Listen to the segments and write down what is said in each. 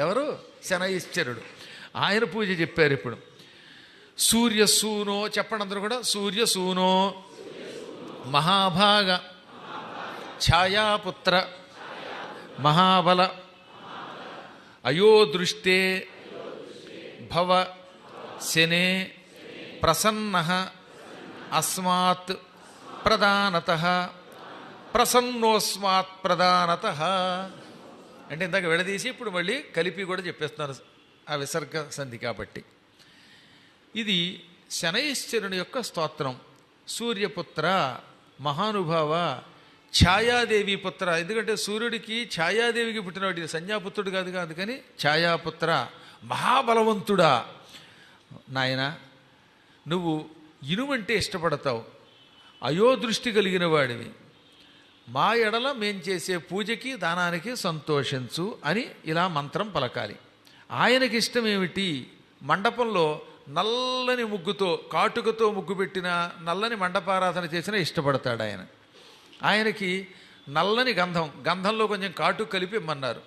ఎవరు? శనైశ్చరుడు. ఆయన పూజ చెప్పారు ఇప్పుడు. సూర్యసూనో చెప్పండి అందరూ కూడా. సూర్యసూనో మహాభాగ. ఛాయాపుత్ర. మహాబల. అయోదృష్టే. భవ. శనే. ప్రసన్న. అస్మాత్. ప్రధానత ప్రసన్నోస్మాత్ ప్రధానత అంటే ఇందాక విడదీసి ఇప్పుడు మళ్ళీ కలిపి కూడా చెప్పేస్తున్నారు ఆ విసర్గ సంధి కాబట్టి. ఇది శనైశ్వరుని యొక్క స్తోత్రం. సూర్యపుత్ర మహానుభావ ఛాయాదేవి పుత్ర. ఎందుకంటే సూర్యుడికి ఛాయాదేవికి పుట్టినవాడి సంధ్యాపుత్రుడు కాదుగా అందుకని ఛాయాపుత్ర మహాబలవంతుడా. నాయన నువ్వు ఇనువంటే ఇష్టపడతావు. అయోదృష్టి కలిగిన వాడివి. మా ఎడల మేం చేసే పూజకి దానానికి సంతోషించు అని ఇలా మంత్రం పలకాలి. ఆయనకి ఇష్టం ఏమిటి మండపంలో నల్లని ముగ్గుతో కాటుకతో ముగ్గు పెట్టిన నల్లని మండపారాధన చేసినా ఇష్టపడతాడు ఆయన. ఆయనకి నల్లని గంధం గంధంలో కొంచెం కాటు కలిపి ఇమ్మన్నారు.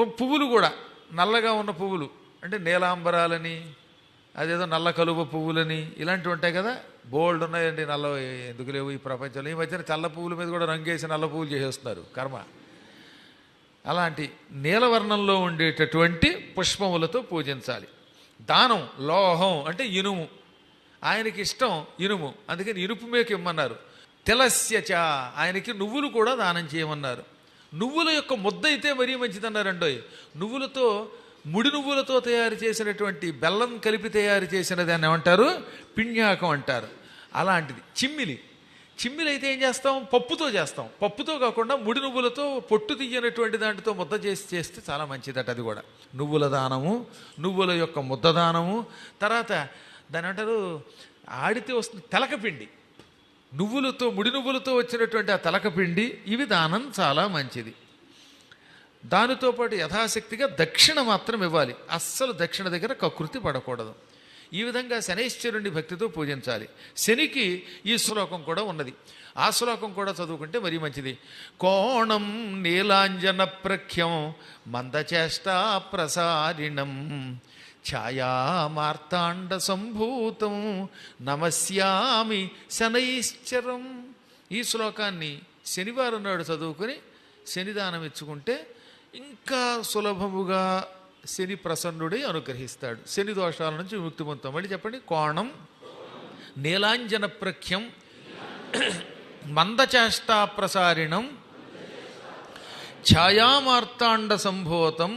పువ్వులు కూడా నల్లగా ఉన్న పువ్వులు అంటే నీలాంబరాలని అదేదో నల్ల కలువ పువ్వులని ఇలాంటివి ఉంటాయి కదా. బోల్డ్ ఉన్నాయండి నల్ల ఎందుకు లేవు ఈ ప్రపంచంలో. ఈ మధ్యన తెల్ల పువ్వుల మీద కూడా రంగేసి నల్ల పువ్వులు చేసేస్తున్నారు. కర్మ. అలాంటి నీలవర్ణంలో ఉండేటటువంటి పుష్పములతో పూజించాలి. దానం లోహం అంటే ఇనుము. ఆయనకి ఇష్టం ఇనుము. అందుకని ఇనుపు మేకు ఇమ్మన్నారు. తిలస్యచ ఆయనకి నువ్వులు కూడా దానం చేయమన్నారు. నువ్వుల యొక్క ముద్ద అయితే మరీ మంచిదన్నారండోయ్. నువ్వులతో ముడి నువ్వులతో తయారు చేసినటువంటి బెల్లం కలిపి తయారు చేసిన దాన్ని ఏమంటారు? పిణ్యాకం అంటారు. అలాంటిది. చిమ్మిలి. చిమ్మిలి అయితే ఏం చేస్తాం? పప్పుతో చేస్తాం. పప్పుతో కాకుండా ముడి నువ్వులతో పొట్టు తీయనటువంటి దాంట్లో ముద్ద చేసి చేస్తే చాలా మంచిదట అది కూడా. నువ్వుల దానము నువ్వుల యొక్క ముద్ద దానము. తర్వాత దాని అంటారు ఆడితే వస్తుంది తెలకపిండి. నువ్వులతో ముడి నువ్వులతో వచ్చినటువంటి ఆ తెలకపిండి ఇవి దానం చాలా మంచిది. దానితో పాటు యథాశక్తిగా దక్షిణ మాత్రం ఇవ్వాలి. అస్సలు దక్షిణ దగ్గర కకృతి పడకూడదు. ఈ విధంగా శనైశ్వరుణ్ణి భక్తితో పూజించాలి. శనికి ఈ శ్లోకం కూడా ఉన్నది. ఆ శ్లోకం కూడా చదువుకుంటే మరీ మంచిది. కోణం నీలాంజన ప్రఖ్యం మందచేష్ట ప్రసారిణం ఛాయామార్తాండ సంభూతం నమస్యామి శనైశ్చరం. ఈ శ్లోకాన్ని శనివారం నాడు చదువుకొని శనిదానం ఇచ్చుకుంటే ఇంకా సులభముగా శని ప్రసన్నుడై అనుగ్రహిస్తాడు. శని దోషాల నుంచి విముక్తి పొందుతాం మళ్ళీ చెప్పండి కోణం నీలాంజన ప్రఖ్యం మందచేష్టా ప్రసారిణం ఛాయామార్తాండ సంభూతం